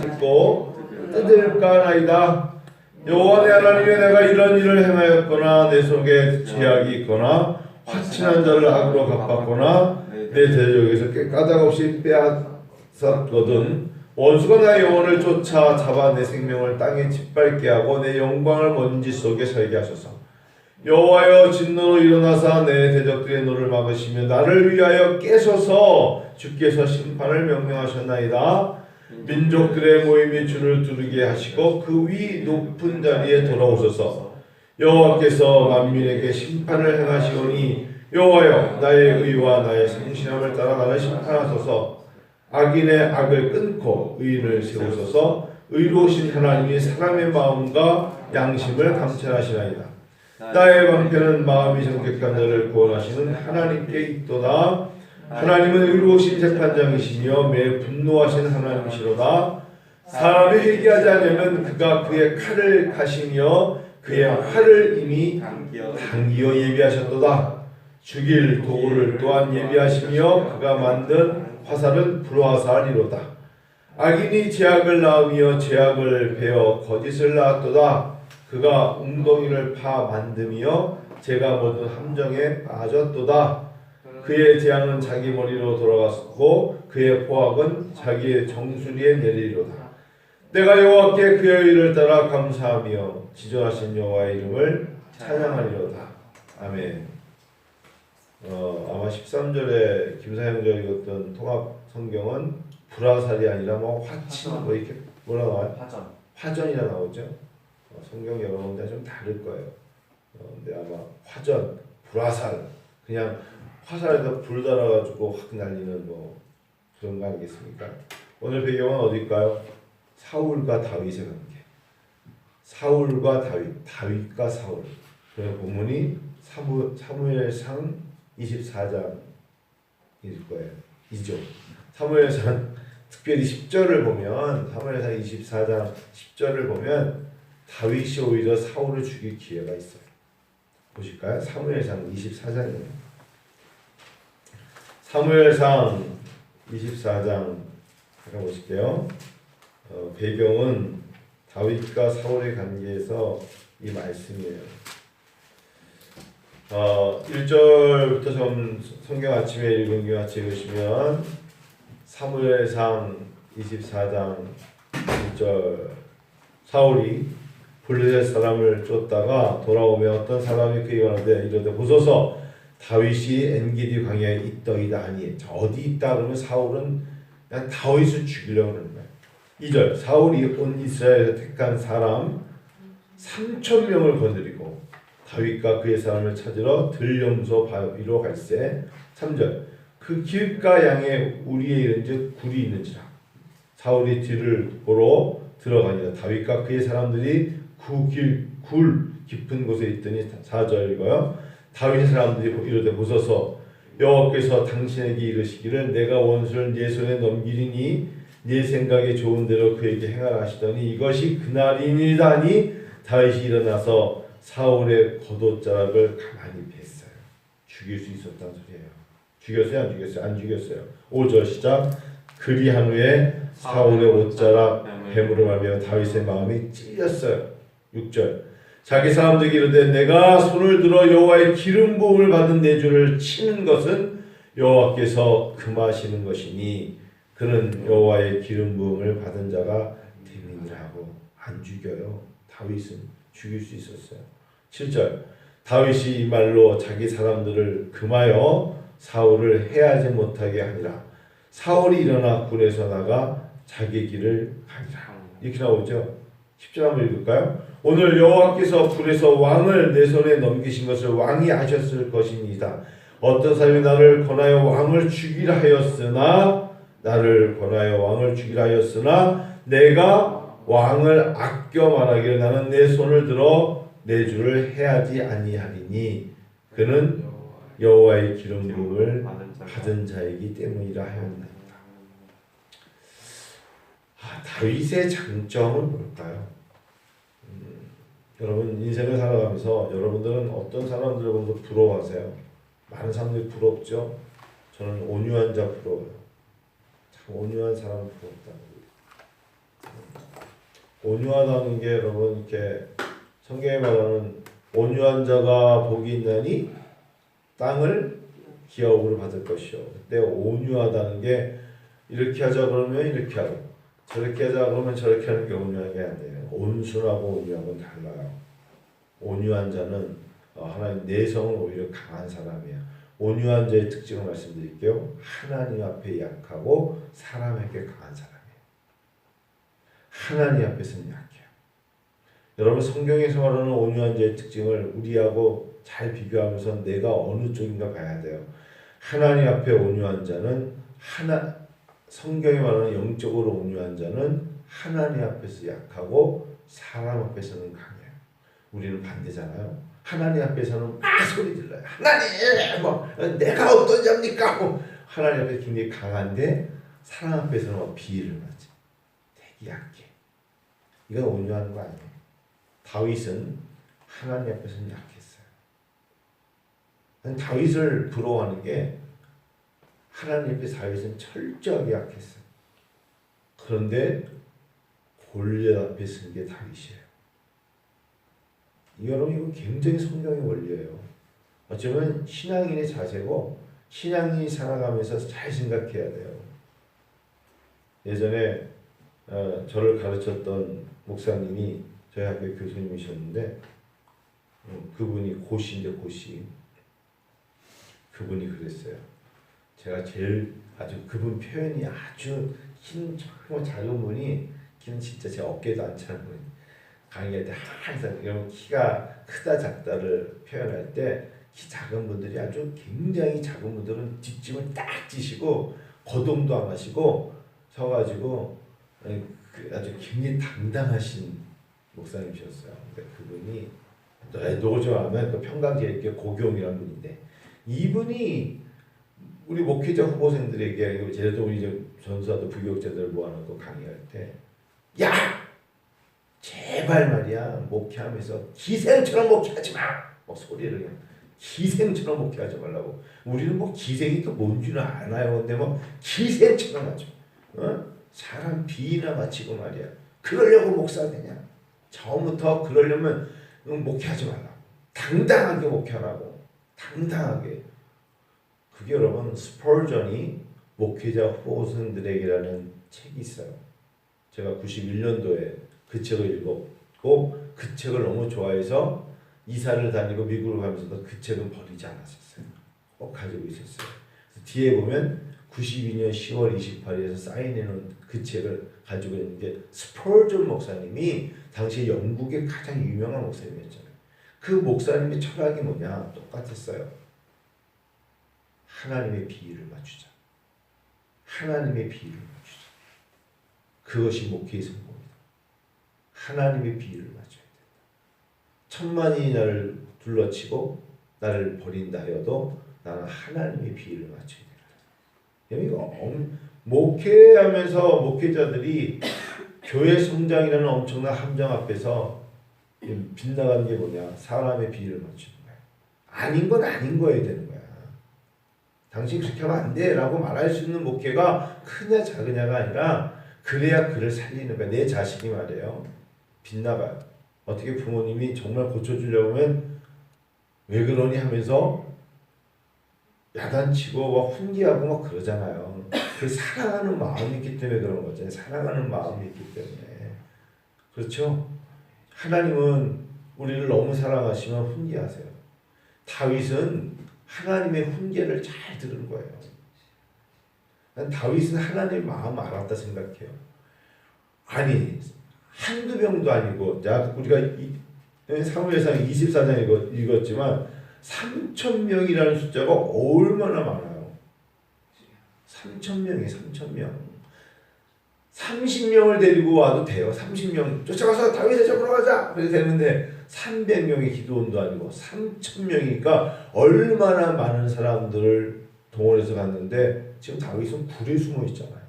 짓고 뜯을까 하나이다. 여호와 내 하나님의 내가 이런 일을 행하였거나 내 속에 죄악이 있거나 화친한 자를 악으로 갚았거나 내 대적에서 깨- 까닭없이 빼앗았거든. 원수가 나의 영혼을 쫓아 잡아 내 생명을 땅에 짓밟게 하고 내 영광을 먼지 속에 살게 하소서. 여호와여 진노로 일어나사 내 대적들의 노를 막으시며 나를 위하여 깨소서. 주께서 심판을 명령하셨나이다 민족들의 모임이 주를 두르게 하시고 그 위 높은 자리에 돌아오소서. 여호와께서 만민에게 심판을 행하시오니 여호와여 나의 의와 나의 성실함을 따라 나를 심판하소서. 악인의 악을 끊고 의인을 세우소서. 의로우신 하나님이 사람의 마음과 양심을 감찰하시나이다. 나의 방패는 마음이 정직한 자를 구원하시는 하나님께 있도다 하나님은 의로우신 재판장이시며 매일 분노하신 하나님이시로다. 사람이 회개하지 않으면 그가 그의 칼을 가시며 그의 활을 이미 당기어 예비하셨도다. 죽일 도구를 또한 예비하시며 그가 만든 화살은 불화살이로다. 악인이 죄악을 낳으며 죄악을 베어 거짓을 낳았도다. 그가 웅덩이를 파 만듦이여 제가 모든 함정에 빠졌도다 그의 재앙은 자기 머리로 돌아갔고 그의 포악은 자기의 정수리에 내리리로다. 내가 여호와께 그의 일을 따라 감사하며 지존하신 여호와의 이름을 찬양하리로다. 아멘. 어, 아마 13절에 김사영 절 읽었던 통합 성경은 불화살이 아니라 뭐 화친 뭐 이렇게 뭐라 나와요? 화전. 화전이라 나오죠. 어, 성경 여러 군데 좀 다를 거예요. 어, 근데 아마 화전, 불화살, 그냥 화살에다 불 달아가지고 확 날리는 뭐 그런 거 아니겠습니까? 오늘 배경은 어딜까요? 사울과 다윗의 관계. 사울과 다윗, 다윗과 사울. 그래서 본문이 사무, 사무엘상 24장일 거예요. 이죠. 사무엘상 특별히 10절을 보면 사무엘상 24장 10절을 보면 다윗이 오히려 사울을 죽일 기회가 있어요. 보실까요? 사무엘상 24장이에요. 사무엘상 24장 잠깐 보실게요. 어, 배경은 다윗과 사울의 관계에서 이 말씀이에요. 어, 1절부터 좀 성경 아침에 읽은 게 같이 읽으시면 사무엘상 24장 1절 사울이 블레셋 사람을 쫓다가 돌아오며 어떤 사람이 그에게 말하되 이르되 보소서 다윗이 엔기디 광야에 있더이다 하니 자, 어디 있다 그러면 사울은 그냥 다윗을 죽이려고 그러는 거야. 2절 사울이 온 이스라엘에서 택한 사람 3천 명을 거느리고 다윗과 그의 사람을 찾으러 들염소 바위로 갈새 3절 그 길가 양에 우리의 이른즉 굴이 있는지라. 사울이 뒤를 보러 들어가니라. 다윗과 그의 사람들이 그 길 굴 깊은 곳에 있더니 4절 읽어요 다윗의 사람들이 이르되 보소서 여호와께서 당신에게 이르시기를 내가 원수를 네 손에 넘기리니 네 생각에 좋은 대로 그에게 행하라 하시더니 이것이 그날이니다니 다윗이 일어나서 사울의 겉옷자락을 가만히 뺐어요. 죽일 수 있었다는 소리예요. 죽였어요? 안 죽였어요? 안 죽였어요. 5절 시작 그리한 후에 사울의 옷자락 뱀으로 말며 다윗의 마음이 찔렸어요. 6절 자기 사람들에게 이르되 내가 손을 들어 여호와의 기름 부음을 받은 내 주를 치는 것은 여호와께서 금하시는 것이니 그는 여호와의 기름 부음을 받은 자가 됨이니라고 안 죽여요. 다윗은 죽일 수 있었어요. 7절 다윗이 이 말로 자기 사람들을 금하여 사울을 해하지 못하게 하니라. 사울이 일어나 굴에서 나가 자기 길을 가니라. 이렇게 나오죠. 10절 한번 읽을까요? 오늘 여호와께서 불에서 왕을 내 손에 넘기신 것을 왕이 아셨을 것입니다. 어떤 사람이 나를 권하여 왕을 죽이라 하였으나 나를 권하여 왕을 죽이라 하였으나 내가 왕을 아껴 말하기를 나는 내 손을 들어 내 주를 해하지 아니하리니 그는 여호와의 기름 부음을 받은 자이기 때문이라 하였나이다. 아, 다윗의 장점은 뭘까요? 음, 여러분 인생을 살아가면서 여러분들은 어떤 사람들을 보면서 부러워하세요? 많은 사람들이 부럽죠. 저는 온유한 자 부러워요. 참 온유한 사람 부럽다. 온유하다는 게 여러분 이렇게 성경에 말하는 온유한 자가 복이 있나니 땅을 기업으로 받을 것이요. 그때 온유하다는 게 이렇게 하자 그러면 이렇게 하고 저렇게 하자 그러면 저렇게 하는 게 온유한 게 아니에요. 온순하고 온유하고는 달라요. 온유한 자는 어, 하나님 내성은 오히려 강한 사람이에요. 온유한 자의 특징을 말씀드릴게요. 하나님 앞에 약하고 사람에게 강한 사람이에요. 하나님 앞에서는 약해요. 여러분 성경에서 말하는 온유한 자의 특징을 우리하고 잘 비교하면서 내가 어느 쪽인가 봐야 돼요. 하나님 앞에 온유한 자는 하나 성경에 말하는 영적으로 온유한 자는 하나님 앞에서 약하고 사람 앞에서는 강해요. 우리는 반대잖아요. 하나님 앞에서는 막 소리 질러요. 하나님, 뭐 내가 어떤 자입니까? 뭐 하나님 앞에 굉장히 강한데 사람 앞에서는 막 비위를 맞지. 되게 약해. 이건 온유한 거 아니에요. 다윗은 하나님 앞에서는 약했어요. 난 다윗을 부러워하는 게 하나님 앞에 다윗은 철저하게 약했어요. 그런데 골리앗 앞에 쓴 게 다윗이에요. 이 여러분 이거 굉장히 성경의 원리예요. 어쩌면 신앙인의 자세고 신앙인이 살아가면서 잘 생각해야 돼요. 예전에 어, 저를 가르쳤던 목사님이 저희 학교 교수님이셨는데 음, 그분이 고시인데 고시 그분이 그랬어요. 제가 제일 아주 그분 표현이 아주 긴 정말 작은 분이 키는 진짜 제 어깨도 안 차는 분 강의할 때 항상 이런 키가 크다 작다를 표현할 때 키 작은 분들이 아주 굉장히 작은 분들은 뒷짐을 딱 지시고 거동도 안 하시고 서가지고 그 아주 굉장히 당당하신 목사님이셨어요. 근데 그분이 노조 하면 그 평강제일교 고경이라는 분인데 이분이 우리 목회자 후보생들에게 제주도 우리 이제 전수하도 부교육자들 모아놓고 강의할 때, 야, 제발 말이야 목회하면서 기생처럼 목회하지 마. 뭐 소리를 그냥 기생처럼 목회하지 말라고. 우리는 뭐 기생이 또 뭔지는 알아요. 근데 뭐 기생처럼 하죠. 어? 사람 비나 마치고 말이야. 그러려고 목사 되냐? 처음부터 그러려면 목회하지 말라고. 당당하게 목회하라고. 당당하게. 그게 여러분 스펄전이 목회자 후보생들에게라는 책이 있어요. 제가 91년도에 그 책을 읽었고 그 책을 너무 좋아해서 이사를 다니고 미국을 가면서도 그 책은 버리지 않았었어요. 꼭 가지고 있었어요. 뒤에 보면 92년 10월 28일에서 사인해놓은 그 책을 가지고 있는 게 스펄전 목사님이 당시 영국의 가장 유명한 목사님이었잖아요. 그 목사님의 철학이 뭐냐 똑같았어요. 하나님의 비위를 맞추자. 하나님의 비위를 맞추자. 그것이 목회의 성공이다. 하나님의 비위를 맞춰야 된다. 천만이 나를 둘러치고 나를 버린다 하여도 나는 하나님의 비위를 맞춰야 된다. 엄, 목회하면서 목회자들이 교회 성장이라는 엄청난 함정 앞에서 빗나가는 게 뭐냐? 사람의 비위를 맞추는 거야. 아닌 건 아닌 거여야 되는 거야. 당신 그렇게 하면 안 돼. 라고 말할 수 있는 목회가 크냐 작으냐가 아니라 그래야 그를 살리는 거야. 내 자식이 말이에요. 빗나가요. 어떻게 부모님이 정말 고쳐주려고 하면 왜 그러니 하면서 야단치고 막 훈계하고 막 그러잖아요. 그 사랑하는 마음이 있기 때문에 그런 거잖아요. 사랑하는 마음이 있기 때문에. 그렇죠? 하나님은 우리를 너무 사랑하시면 훈계하세요. 다윗은 하나님의 훈계를 잘 들은 거예요. 난 다윗은 하나님의 마음 알았다 생각해요. 아니 한두 명도 아니고 자 우리가 사무엘상 24장 읽었지만 3천 명이라는 숫자가 얼마나 많아요. 3천 명이 3천 명. 30명을 데리고 와도 돼요. 30명 쫓아가서 다윗을 잡으러 가자. 그래도 되는데 300명의 기도원도 아니고 3,000명이니까 얼마나 많은 사람들을 동원해서 갔는데 지금 다윗은 불에 숨어 있잖아요.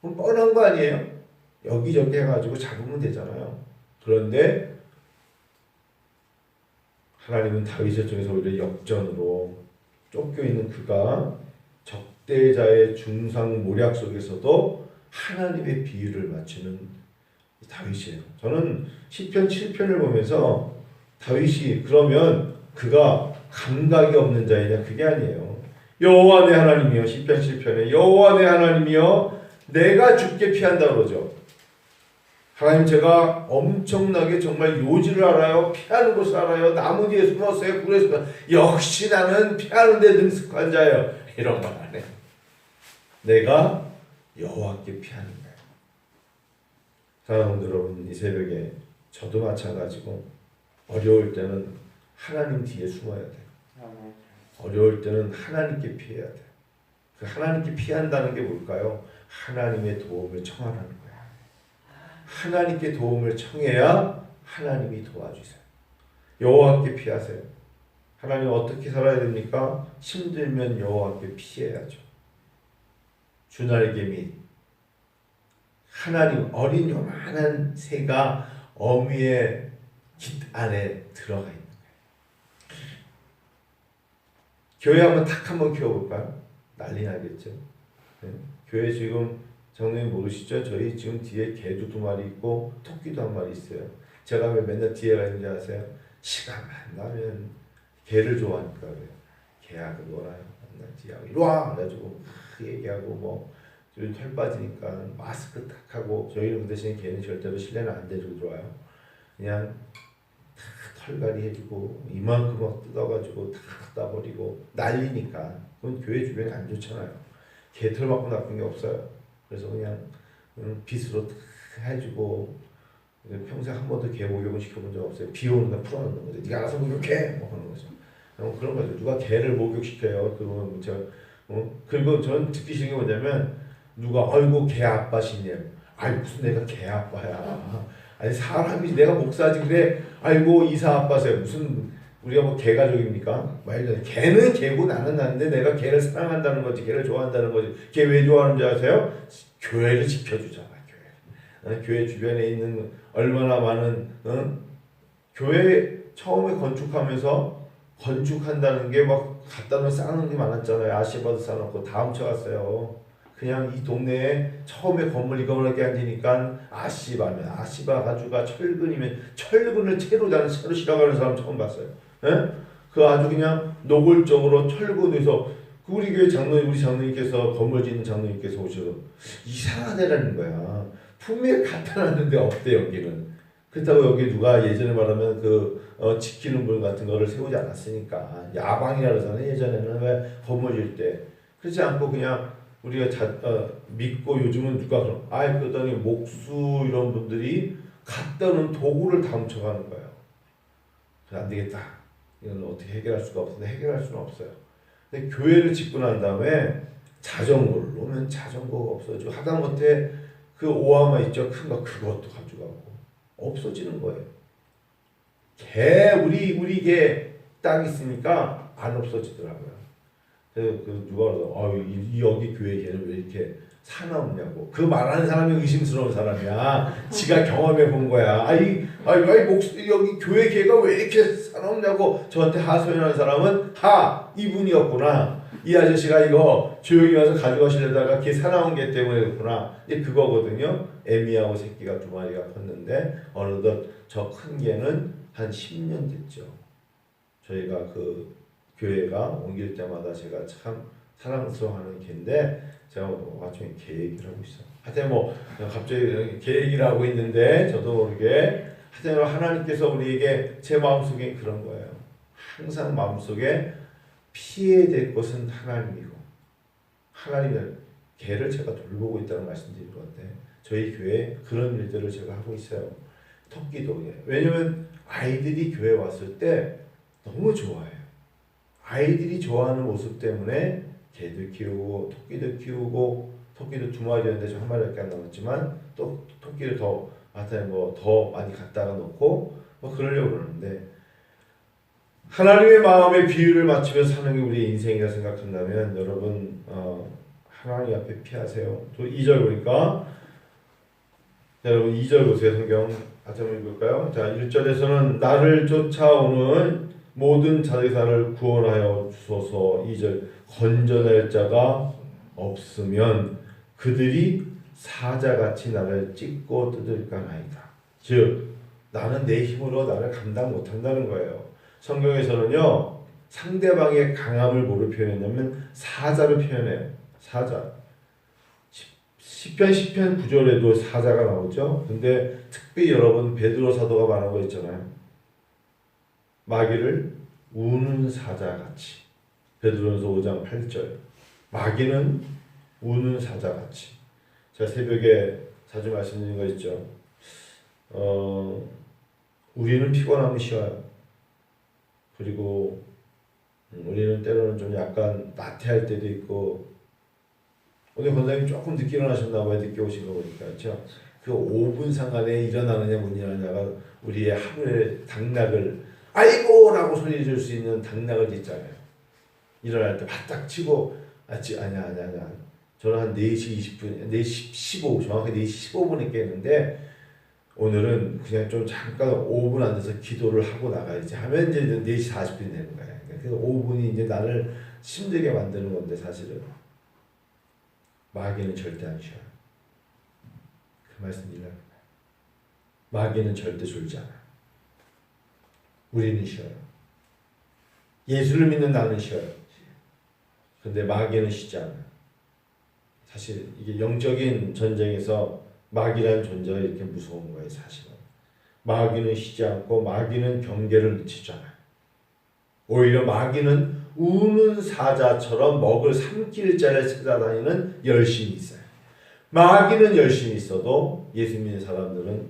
그럼 뻔한 거 아니에요? 여기저기 해가지고 잡으면 되잖아요. 그런데 하나님은 다윗을 통해서 오히려 역전으로 쫓겨 있는 그가 적대자의 중상 모략 속에서도 하나님의 비유를 맞추는 이 다윗이에요. 저는 시편 7편을 보면서 다윗이 그러면 그가 감각이 없는 자이냐 그게 아니에요. 여호와 내 하나님이여 시편 7편에 여호와 내 하나님이여 내가 죽게 피한다 그러죠. 하나님 제가 엄청나게 정말 요지를 알아요. 피하는 것을 알아요. 나무 뒤에 숨었어요. 굴에 숨어 역시 나는 피하는 데 능숙한 자예요. 이런 말 안 해. 내가 여호와께 피하는 거예요. 사랑하는 여러분 이 새벽에 저도 마찬가지고 어려울 때는 하나님 뒤에 숨어야 돼. 어려울 때는 하나님께 피해야 돼. 그 하나님께 피한다는 게 뭘까요? 하나님의 도움을 청하라는 거야. 하나님께 도움을 청해야 하나님이 도와주세요. 여호와께 피하세요. 하나님 어떻게 살아야 됩니까? 힘들면 여호와께 피해야죠. 주날개미 하나님 어린 요만한 새가 어미의 깃 안에 들어가 있는. 교회 한번 탁 한번 키워볼까요? 난리 나겠죠. 네. 교회 지금 정님 모르시죠? 저희 지금 뒤에 개도 두 마리 있고 토끼도 한 마리 있어요. 제가 왜 맨날 뒤에 가 있는지 아세요? 시간 만 나면 개를 좋아하니까 그래요. 개하고 놀아요. 맨날 뒤하고 이리 와! 그래가지고 막 얘기하고 뭐 저희 털 빠지니까 마스크 딱 하고 저희는 그 대신에 개는 절대로 실내는 안 데리고 들어와요. 그냥 다 털갈이 해주고 이만큼 막 뜯어가지고 다 갖다 버리고 난리니까 그건 교회 주변에 안 좋잖아요. 개털 맞고 나쁜 게 없어요. 그래서 그냥 음, 빗으로 다 해주고 평생 한 번도 개 목욕은 시켜본 적 없어요. 비 오는 날 풀어놓는 거죠. 네가 알아서 목욕해 뭐 그런 거죠. 누가 개를 목욕시켜요. 그러면 저 어? 그리고 저는 듣기 싫은 게 뭐냐면 누가 아이고 개 아빠시네요. 아이 무슨 내가 개 아빠야. 아니 사람이 내가 목사지 그래. 아이고 이사 아빠세요. 무슨 우리가 뭐 개가족입니까? 말도 안 돼. 개는 개고 나는 나는데 내가 개를 사랑한다는 거지. 개를 좋아한다는 거지. 개 왜 좋아하는지 아세요? 교회를 지켜주잖아. 교회. 어, 교회 주변에 있는 얼마나 많은 어? 교회 처음에 건축하면서 건축한다는 게 막 갖다 놓은 쌓는 게 많았잖아요. 아시바도 쌓아놓고 다 훔쳐갔어요. 그냥 이 동네에 처음에 건물 이거렇게 앉으니까 아시바면 아시바 가주가 철근이면 철근을 채로 나는 채로 실어가는 사람 처음 봤어요. 예? 그 아주 그냥 노골적으로 철근에서 그 우리 교회 장로님 우리 장로님께서 건물 짓는 장로님께서 오셔서 이상하다라는 거야. 분명히 갖다 놨는데 없대 여기는. 그렇다고 여기 누가 예전에 말하면 그 어, 지키는 분 같은 거를 세우지 않았으니까 야방이라 그러잖아요. 예전에는 왜 건물 질 때. 그렇지 않고 그냥 우리가 자, 어, 믿고 요즘은 누가 그럼 아이 그러더니 목수 이런 분들이 갖다 놓은 도구를 다 훔쳐가는 거예요. 안 되겠다. 이건 어떻게 해결할 수가 없는데 해결할 수는 없어요. 근데 교회를 짓고 난 다음에 자전거를 놓으면 자전거가 없어지고 하다못해 그 오아마 있죠 큰 거 그것도 가져가고 없어지는 거예요. 개 우리 우리 개 딱 있으니까 안 없어지더라고요. 그래서 그 누가 어, 여기 교회 개는 왜 이렇게 사나없냐고 그 말하는 사람이 의심스러운 사람이야. 지가 경험해 본 거야. 아이 아이 아이 목 여기 교회 개가 왜 이렇게 사나없냐고 저한테 하소연하는 사람은 하 이분이었구나. 이 아저씨가 이거 조용히 와서 가져가시려다가 걔 사나운 개 때문에 그렇구나. 이게 그거거든요. 애미하고 새끼가 두 마리가 컸는데 어느덧 저 큰 개는 한 10년 됐죠. 저희가 그 교회가 옮길 때마다 제가 참 사랑스러워하는 개인데 제가 마침에 개 얘기를 하고 있어. 하여튼 뭐 갑자기 개 얘기를 하고 있는데 저도 모르게 하여튼 하나님께서 우리에게 제 마음속에 그런 거예요. 항상 마음속에 피해야 될 것은 하나님이고 하나님을 개를 제가 돌보고 있다는 말씀드린 건데 저희 교회에 그런 일들을 제가 하고 있어요. 토끼도 왜냐면 아이들이 교회 왔을 때 너무 좋아해요. 아이들이 좋아하는 모습 때문에 개도 키우고 토끼도 키우고 토끼도 두 마리였는데 저 한 마리밖에 안 남았지만 또 토끼를 더 하여튼 뭐더 많이 갖다가 놓고 뭐 그러려고 그러는데 하나님의 마음에 비유를 맞추며 사는 게 우리의 인생이라 생각한다면 여러분 어, 하나님 앞에 피하세요. 또 2절 보니까 자, 여러분 2절 보세요 성경 다시 한번 읽을까요? 자 1절에서는 나를 쫓아오는 모든 자기사를 구원하여 주소서 2절 건져낼 자가 없으면 그들이 사자같이 나를 찢고 뜯을까 나이다. 즉 나는 내 힘으로 나를 감당 못한다는 거예요. 성경에서는요 상대방의 강함을 뭐로 표현했냐면 사자로 표현해요. 사자. 시- 시편 시편 구절에도 사자가 나오죠. 근데 특별히 여러분 베드로 사도가 말한 거 있잖아요. 마귀를 우는 사자같이. 베드로전서 5장 8절. 마귀는 우는 사자같이. 제가 새벽에 자주 말씀드린 거 있죠. 어, 우리는 피곤함이 쉬워요. 그리고 음, 우리는 때로는 좀 약간 나태할 때도 있고 오늘 권사님 조금 늦게 일어나셨나 봐요. 늦게 오신 거 보니까 그렇죠? 그 5분 상간에 일어나느냐 못 일어나냐가 우리의 하루의 당락을 아이고 라고 소리 질 수 있는 당락을 짓잖아요. 일어날 때 바짝 치고 아치 아니야 아니야 아니야. 저는 한 4시 20분, 4시 15, 정확히 4시 15분에 깼는데 오늘은 그냥 좀 잠깐 5분 앉아서 기도를 하고 나가야지 하면 이제 4시 40분이 되는 거예요. 그래서 5분이 이제 나를 힘들게 만드는 건데 사실은 마귀는 절대 안 쉬어요. 그 말씀 이해합니다. 마귀는 절대 졸지 않아. 우리는 쉬어요. 예수를 믿는 나는 쉬어요. 근데 마귀는 쉬지 않아요. 사실 이게 영적인 전쟁에서 마귀라는 존재가 이렇게 무서운 거예요, 사실은. 마귀는 쉬지 않고 마귀는 경계를 늦추지 않아요. 오히려 마귀는 우는 사자처럼 먹을 삼킬 자를 찾아다니는 열심이 있어요. 마귀는 열심히 있어도 예수 믿는 사람들은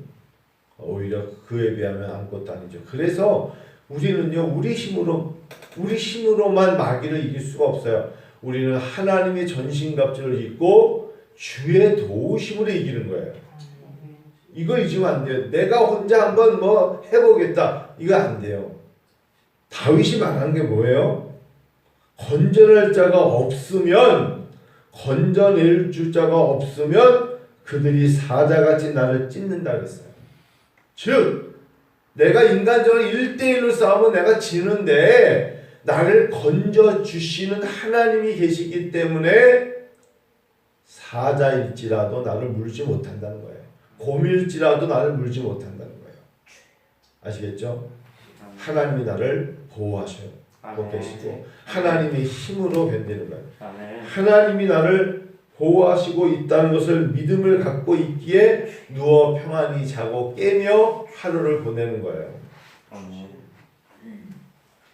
오히려 그에 비하면 아무것도 아니죠. 그래서 우리는요, 우리 힘으로, 우리 힘으로만 마귀를 이길 수가 없어요. 우리는 하나님의 전신갑주를 입고 주의 도우심으로 이기는 거예요. 이거 잊으면 안 돼요. 내가 혼자 한번 뭐 해보겠다. 이거 안 돼요. 다윗이 말한 게 뭐예요? 건전할 자가 없으면 건져낼 주자가 없으면 그들이 사자같이 나를 찢는다 그랬어요. 즉 내가 인간적으로 1대1로 싸우면 내가 지는데 나를 건져 주시는 하나님이 계시기 때문에 사자일지라도 나를 물지 못한다는 거예요. 곰일지라도 나를 물지 못한다는 거예요. 아시겠죠? 하나님이 나를 보호하셔요. 고 계시고 하나님의 힘으로 견디는 거예요. 아멘. 하나님이 나를 보호하시고 있다는 것을 믿음을 갖고 있기에 누워 평안히 자고 깨며 하루를 보내는 거예요. 아멘.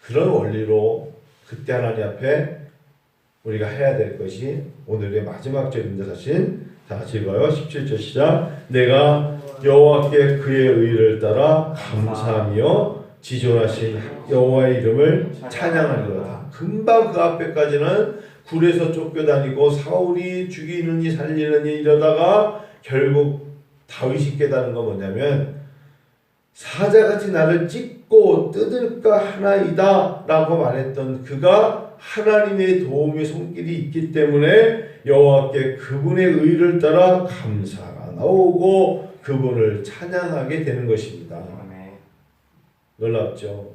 그런 원리로 그때 하나님 앞에 우리가 해야 될 것이 오늘의 마지막 절입니다. 사실 다 읽어요. 17절 시작. 내가 여호와께 그의 의를 따라 감사하며 지존하신 여호와의 이름을 찬양하리로다. 금방 그 앞에까지는 굴에서 쫓겨다니고 사울이 죽이느니 살리느니 이러다가 결국 다윗이 깨달은 건 뭐냐면 사자같이 나를 찢고 뜯을까 하나이다 라고 말했던 그가 하나님의 도움의 손길이 있기 때문에 여호와께 그분의 의를 따라 감사가 나오고 그분을 찬양하게 되는 것입니다. 놀랍죠.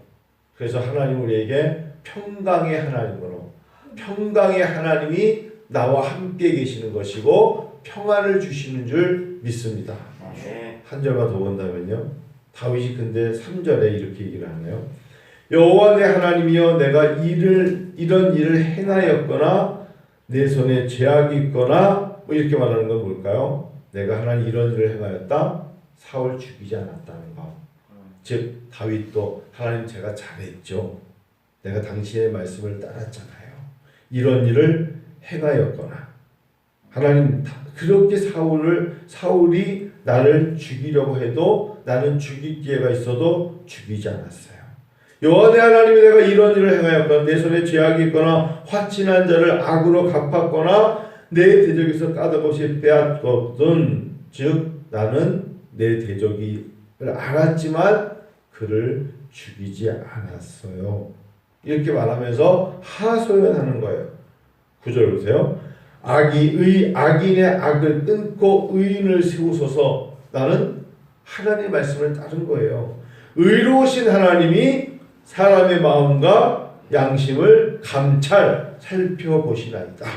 그래서 하나님 우리에게 평강의 하나님으로 평강의 하나님이 나와 함께 계시는 것이고 평안을 주시는 줄 믿습니다. 한 절만 더 본다면요. 다윗이 근데 3절에 이렇게 얘기를 하네요. 여호와 내 하나님이여 내가 일을 이런 일을 행하였거나 내 손에 죄악이 있거나 뭐 이렇게 말하는 건 뭘까요? 내가 하나님 이런 일을 행하였다. 사울 죽이지 않았다는 거. 즉 다윗도 하나님 제가 잘했죠. 내가 당신의 말씀을 따랐잖아요. 이런 일을 행하였거나 하나님 다- 그렇게 사울을 사울이 나를 죽이려고 해도 나는 죽일 기회가 있어도 죽이지 않았어요. 여호와 내 하나님이 내가 이런 일을 행하였거나 내 손에 죄악이 있거나 화친한 자를 악으로 갚았거나 내 대적에서 까닭없이 빼앗거든 즉 나는 내 대적이 알았지만 그를 죽이지 않았어요. 이렇게 말하면서 하소연하는 거예요. 구절 보세요. 악이 의 악인의 악을 끊고 의인을 세우소서. 나는 하나님의 말씀을 따른 거예요. 의로우신 하나님이 사람의 마음과 양심을 감찰 살펴보시나이다.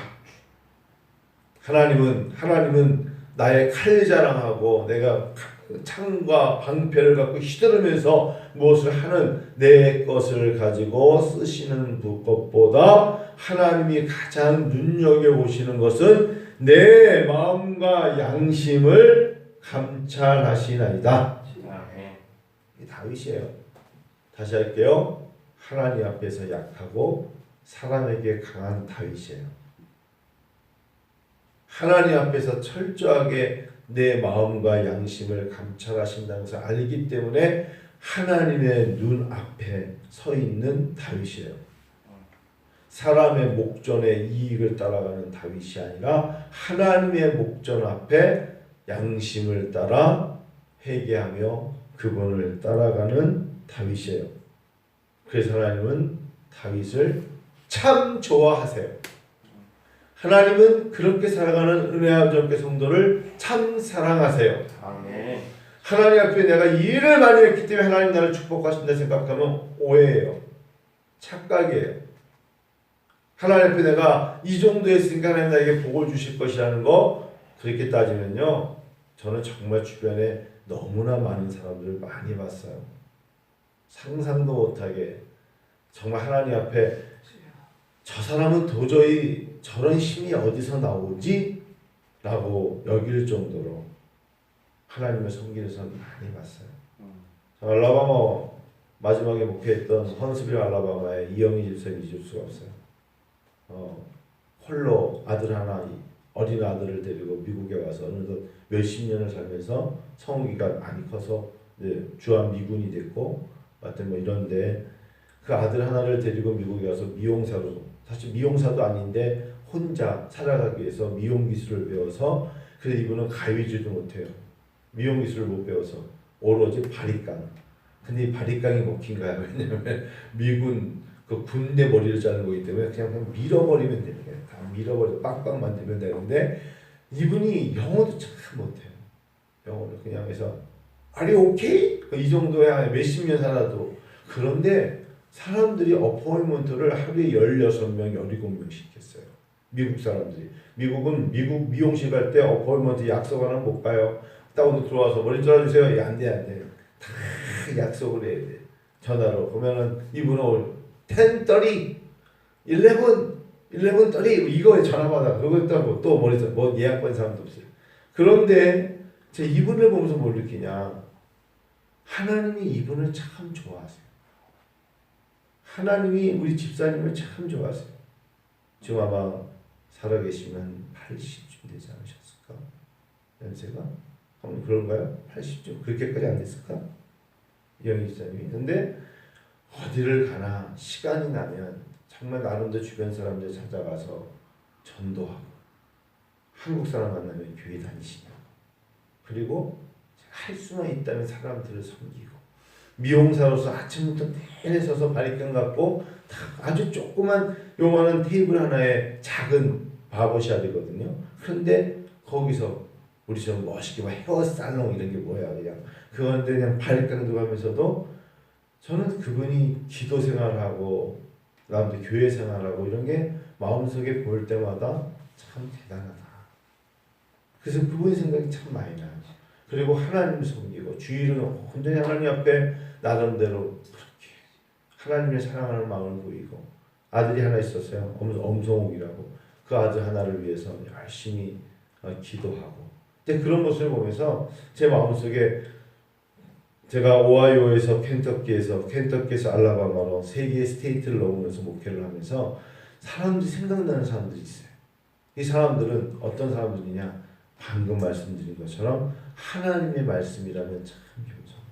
하나님은 하나님은 나의 칼 자랑하고 내가 창과 방패를 갖고 휘두르면서 무엇을 하는 내 것을 가지고 쓰시는 것보다 하나님이 가장 눈여겨 보시는 것은 내 마음과 양심을 감찰하시나이다. 이 다윗이에요. 다시 할게요. 하나님 앞에서 약하고 사람에게 강한 다윗이에요. 하나님 앞에서 철저하게 내 마음과 양심을 감찰하신다는 것을 알기 때문에 하나님의 눈 앞에 서 있는 다윗이에요. 사람의 목전의 이익을 따라가는 다윗이 아니라 하나님의 목전 앞에 양심을 따라 회개하며 그분을 따라가는 다윗이에요. 그래서 하나님은 다윗을 참 좋아하세요. 하나님은 그렇게 살아가는 은혜 아버지 성도를 참 사랑하세요. 아멘. 하나님 앞에 내가 일을 많이 했기 때문에 하나님 나를 축복하신다 생각하면 오해예요. 착각이에요. 하나님 앞에 내가 이 정도 했으니까 하나님 나에게 복을 주실 것이라는 거 그렇게 따지면요. 저는 정말 주변에 너무나 많은 사람들을 많이 봤어요. 상상도 못하게 정말 하나님 앞에 저 사람은 도저히 저런 힘이 어디서 나오지? 라고 여길 정도로 하나님의 섬기는 사람 많이 봤어요. 저 알라바마 마지막에 목회했던 헌스빌 알라바마의 이영희 집사님 잊을 수가 없어요. 어, 홀로 아들 하나 이 어린 아들을 데리고 미국에 와서 어느덧 몇십 년을 살면서 성우기가 많이 커서 주한 미군이 됐고 하여튼 뭐 이런데 그 아들 하나를 데리고 미국에 와서 미용사로 사실 미용사도 아닌데 혼자 살아가기 위해서 미용 기술을 배워서 그래서 이분은 가위질도 못해요. 미용 기술을 못 배워서 오로지 바리깡. 근데 이 바리깡이 먹힌 거야. 왜냐면 미군 그 군대 머리를 자르는 거기 때문에 그냥, 그냥 밀어버리면 되는 거예요. 다 밀어버려 빡빡 만들면 되는데 이분이 영어도 참 못해요. 영어를 그냥 해서 아리 오케이? 이 정도에 한 몇십 년 살아도 그런데 사람들이 어포인먼트를 하루에 16명, 17명 시켰어요. 미국 사람들이. 미국은 미국 미용실 갈 때 어포인먼트 약속 하나 못 가요. 딱 오늘 들어와서 머리 잘라주세요. 예, 안 돼, 안 돼. 다 약속을 해야 돼. 전화로. 그러면은 이분은 10, 30, 11, 11, 30 이거에 전화 받아. 그것도 또 머리 뭐 예약 본 사람도 없어요. 그런데 제 이분을 보면서 뭘 느끼냐. 하나님이 이분을 참 좋아하세요. 하나님이 우리 집사님을 참 좋아하세요. 지금 아마 살아계시면 80쯤 되지 않으셨을까? 연세가? 아마 그런가요? 80쯤? 그렇게까지 안 됐을까? 이영희 집사님이. 근데 어디를 가나 시간이 나면 정말 나름대로 주변 사람들 찾아가서 전도하고 한국 사람 만나면 교회 다니시냐고 그리고 할 수만 있다면 사람들을 섬기고 미용사로서 아침부터 내내 서서 바리깡 갖고 다 아주 조그만 요만한 테이블 하나에 작은 바버샵이거든요. 그런데 거기서 우리처럼 멋있게 막 헤어 살롱 이런 게 뭐야 그냥 그건데 그냥 바리깡도 가면서도 저는 그분이 기도 생활하고 남들 교회 생활하고 이런 게 마음속에 볼 때마다 참 대단하다. 그래서 그분 생각이 참 많이 나요. 그리고 하나님을 섬기고 주일은 온전히 하나님 앞에 나름대로 그렇게 하나님의 사랑하는 마음을 보이고 아들이 하나 있었어요. 엄, 엄성욱이라고 그 아들 하나를 위해서 열심히 어, 기도하고 근데 그런 모습을 보면서 제 마음속에 제가 오하이오에서 켄터키에서 켄터키에서 알라바마로 세 개의 스테이트를 넘으면서 목회를 하면서 사람들이 생각나는 사람들이 있어요. 이 사람들은 어떤 사람들이냐? 방금 말씀드린 것처럼 하나님의 말씀이라면 참 겸손해요.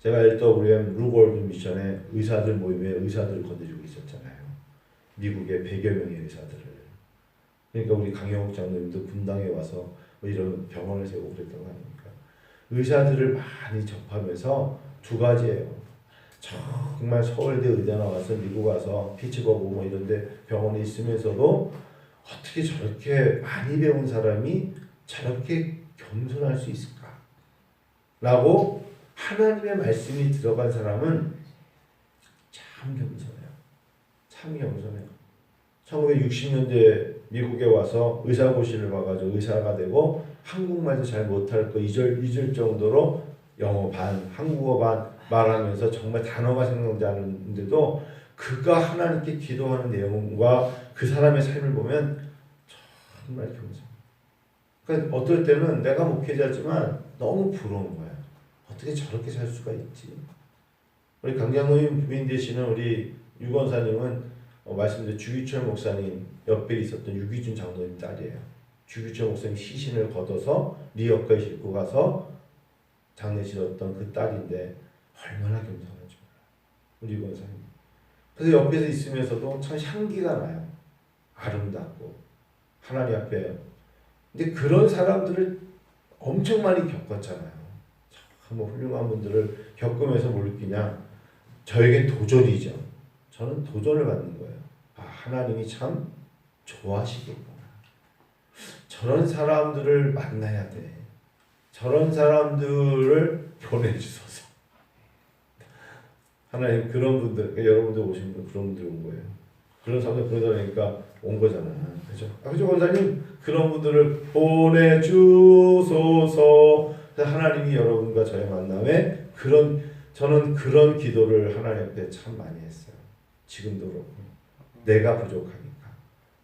제가 LWM 루골드 미션에 의사들 모임에 의사들을 건드리고 있었잖아요. 미국의 100여 명의 의사들을. 그러니까 우리 강영욱 장로님도 분당에 와서 뭐 이런 병원을 세우고 그랬던 거 아닙니까? 의사들을 많이 접하면서 두 가지예요. 정말 서울대 의대 나와서 미국 와서 피츠버그 뭐 이런데 병원에 있으면서도 어떻게 저렇게 많이 배운 사람이 저렇게 겸손할 수 있을까? 라고 하나님의 말씀이 들어간 사람은 참 겸손해요. 참 겸손해요. 1960년대 미국에 와서 의사고시를 봐가지고 의사가 되고 한국말도 잘 못할 거 잊을 잊을 정도로 영어 반, 한국어 반 말하면서 정말 단어가 생각나지 않는데도 그가 하나님께 기도하는 내용과 그 사람의 삶을 보면 정말 겸손. 그러니까 어떨 때는 내가 목회자지만 너무 부러운 거야. 어떻게 저렇게 살 수가 있지? 우리 강장로님 부인 되시는 우리 유건사님은 어, 말씀드린 주기철 목사님 옆에 있었던 유기준 장로님 딸이에요. 주기철 목사님 시신을 걷어서 리어커에 싣고 가서 장례 치렀던 그 딸인데 얼마나 겸손한지 몰라. 우리 유건사님. 그래서 옆에서 있으면서도 참 향기가 나요. 아름답고 하나님 앞에. 근데 그런 사람들을 엄청 많이 겪었잖아요. 참 훌륭한 분들을 겪으면서 뭘 느끼냐? 저에겐 도전이죠. 저는 도전을 받는 거예요. 아, 하나님이 참 좋아하시겠구나. 저런 사람들을 만나야 돼. 저런 사람들을 보내주소서. 하나님 그런 분들, 그러니까 여러분들 오신 분 그런 분들 온 거예요. 그런 사람들 보내달라니까 온 거잖아. 그죠? 아, 그죠, 원사님? 그런 분들을 보내주소서. 하나님이 여러분과 저의 만남에 그런 저는 그런 기도를 하나님 앞에 참 많이 했어요. 지금도 그렇고 내가 부족하니까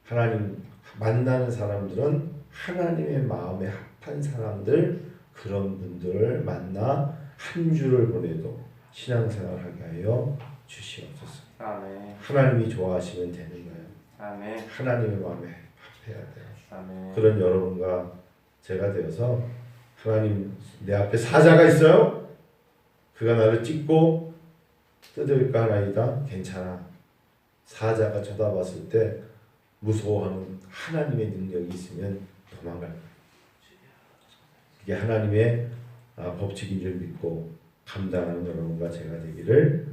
하나님 만나는 사람들은 하나님의 마음에 합한 사람들 그런 분들을 만나 한 주를 보내도 신앙생활하게 하여 주시옵소서. 아멘. 하나님이 좋아하시면 되는 거예요. 아멘. 하나님의 마음에 합해야 돼요. 아멘. 그런 여러분과 제가 되어서 하나님 내 앞에 사자가 있어요. 그가 나를 찍고 뜯을까 하나이다. 괜찮아. 사자가 쳐다봤을 때 무서워하는 하나님의 능력이 있으면 도망갈 거예요. 이게 하나님의 아, 법칙인 줄 믿고 감당하는 여러분과 제가 되기를